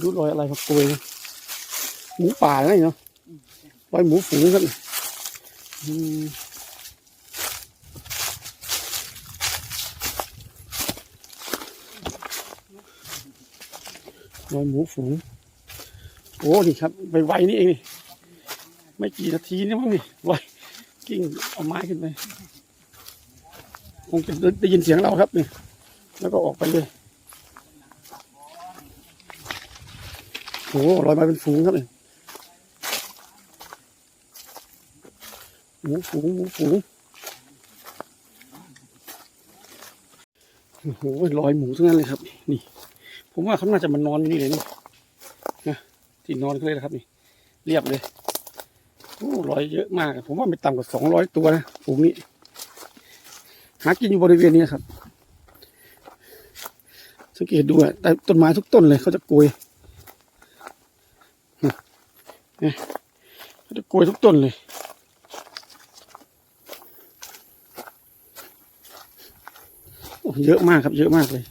ดูรอยอะไรครับกลวยหมูป่าอะไรเนาะรอยหมูฝูงครับอืมรอยหมูฝูงโอ้นี่ครับไปไวนี่เองนี่ไม่กี่นาทีนี่มั้งนี่ไวกิ้งเอาไม้ขึ้นไปคงจะได้ยินเสียงเราครับนี่แล้วก็ออกไปเลย โอ้ลอยมาเป็นฝูงครับเนี่ยหมูฝูงหมูฝูงโอ้โหลอยหมูทั้งนั้นเลยครับ นี่ ผมว่าเขาน่าจะมานอนอยู่นี่เลยนี่นะที่นอนเขาเลยนะครับ นี่ เรียบเลยโอ้ลอยเยอะมากผมว่าไม่ต่ำกว่าสองร้อยตัวนะฝูงนี้หากินอยู่บริเวณนี้ครับสังเกตดูอะต่ต้นไม้ทุกต้นเลยเขาจะโกย นี่จะโกยทุกต้นเลยเยอะมากครับ เยอะมากเลย